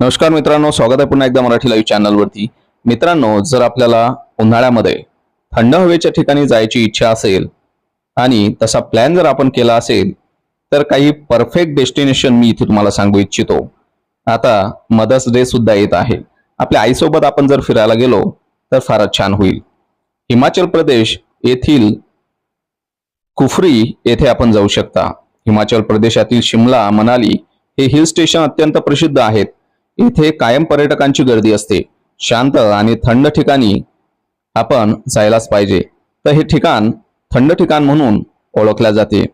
नमस्कार मित्रांनो स्वागत आहे पुन्हा एकदा मराठी लाईव्ह चॅनलवरती मित्रांनो जर आपल्याला उन्हाळ्यामध्ये थंड हवेच्या ठिकाणी जायची इच्छा असेल आणि तसा प्लॅन जर आपण केला असेल तर काही परफेक्ट डेस्टिनेशन मी इथे तुम्हाला सांगू इच्छितो. आता मदर्स डे सुद्धा येत आहे. आपल्या आईसोबत आपण जर फिरायला गेलो तर फारच छान होईल. हिमाचल प्रदेश येथील कुफरी येथे आपण जाऊ शकता. हिमाचल प्रदेशातील शिमला मनाली हे हिल स्टेशन अत्यंत प्रसिद्ध आहेत. येथे कायम पर्यटकांची गर्दी असते. शांत आणि थंड ठिकाणी आपण जायलाच पाहिजे. तर हे ठिकाण थंड ठिकाण म्हणून ओळखल्या जाते.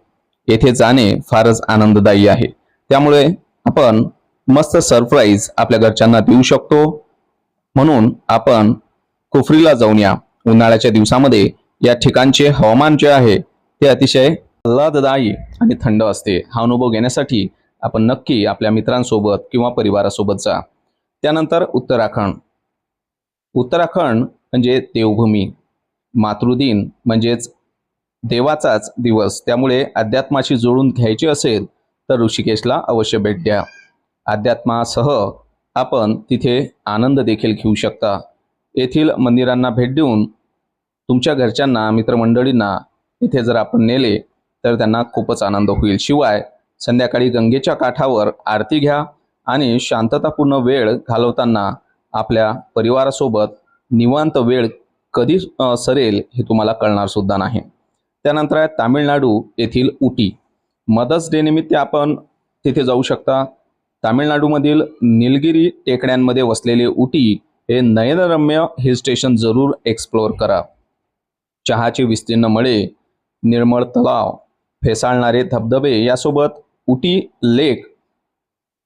येथे जाणे फारच आनंददायी आहे. त्यामुळे आपण मस्त सरप्राईज आपल्या घरच्यांना देऊ शकतो. म्हणून आपण कुफरीला जाऊन या. उन्हाळ्याच्या दिवसामध्ये या ठिकाणचे हवामान जे आहे ते अतिशय आल्हाददायी आणि थंड असते. हा अनुभव घेण्यासाठी आपण नक्की आपल्या मित्रांसोबत किंवा परिवारासोबत जा. त्यानंतर उत्तराखंड. उत्तराखंड म्हणजे देवभूमी. मातृदिन म्हणजेच देवाचाच दिवस. त्यामुळे अध्यात्माशी जोडून घ्यायची असेल तर ऋषिकेशला अवश्य भेट द्या. अध्यात्मासह आपण तिथे आनंद देखील घेऊ शकता. येथील मंदिरांना भेट देऊन तुमच्या घरच्यांना मित्रमंडळींना इथे जर आपण नेले तर त्यांना खूपच आनंद होईल. शिवाय संध्याकाळी गंगेच्या काठावर आरती घ्या आणि शांततापूर्ण वेळ घालवताना आपल्या परिवारासोबत निवांत वेळ कधी सरेल हे तुम्हाला कळणार सुद्धा नाही. त्यानंतर आहे तामिळनाडू येथील उटी मदर्स डे निमित्त आपण तिथे जाऊ शकता. तामिळनाडूमधील निलगिरी टेकड्यांमध्ये वसलेले उटी हे नयनरम्य हिल स्टेशन जरूर एक्सप्लोअर करा. चहाचे विस्तीर्ण मळे निर्मळ तलाव फेसाळणारे धबधबे यासोबत उटी लेक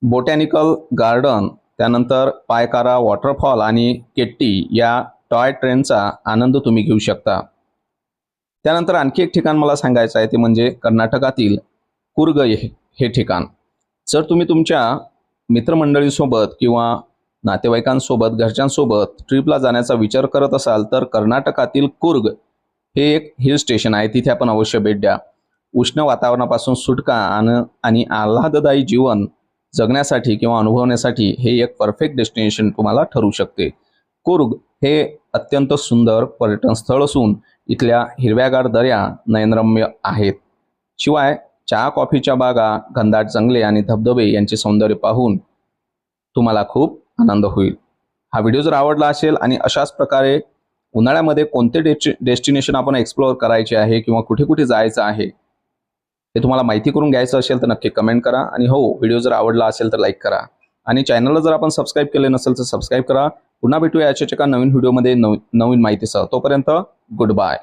बोटॅनिकल गार्डन त्यानंतर पायकारा वॉटरफॉल आणि केट्टी या टॉय ट्रेनचा आनंद तुम्ही घेऊ शकता. त्यानंतर आणखी एक ठिकाण मला सांगायचं आहे ते म्हणजे कर्नाटकातील कुर्ग हे ठिकाण. जर तुम्ही तुमच्या मित्रमंडळीसोबत किंवा नातेवाईकांसोबत घरच्यांसोबत ट्रिपला जाण्याचा विचार करत असाल तर कर्नाटकातील कुर्ग हे एक हिल स्टेशन आहे तिथे आपण अवश्य भेट द्या. उष्ण वातावरणापासून सुटका आणि आणि आल्हाददायी जीवन जगण्यासाठी किंवा अनुभवण्यासाठी हे एक परफेक्ट डेस्टिनेशन तुम्हाला ठरू शकते. कुर्ग हे अत्यंत सुंदर पर्यटन स्थळ असून इथल्या हिरव्यागार दऱ्या नयनरम्य आहेत. शिवाय चहा कॉफीच्या बागा घनदाट जंगले आणि धबधबे यांचे सौंदर्य पाहून तुम्हाला खूप आनंद होईल. हा व्हिडिओ जर आवडला असेल आणि अशाच प्रकारे उन्हाळ्यामध्ये कोणते डेस्टि डेस्टिनेशन आपण एक्सप्लोअर करायचे आहे किंवा कुठे कुठे जायचं आहे हे तुम्हाला माहिती करून घ्यायचं असेल तर नक्की कमेंट करा. आणि हो व्हिडिओ जर आवडला असेल तर लाईक करा. आणि चॅनलला जर आपण सबस्क्राईब केले नसेल तर सबस्क्राईब करा. पुन्हा भेटूया याच्या एका नवीन व्हिडिओमध्ये नवीन नवीन माहितीसह. तोपर्यंत गुड बाय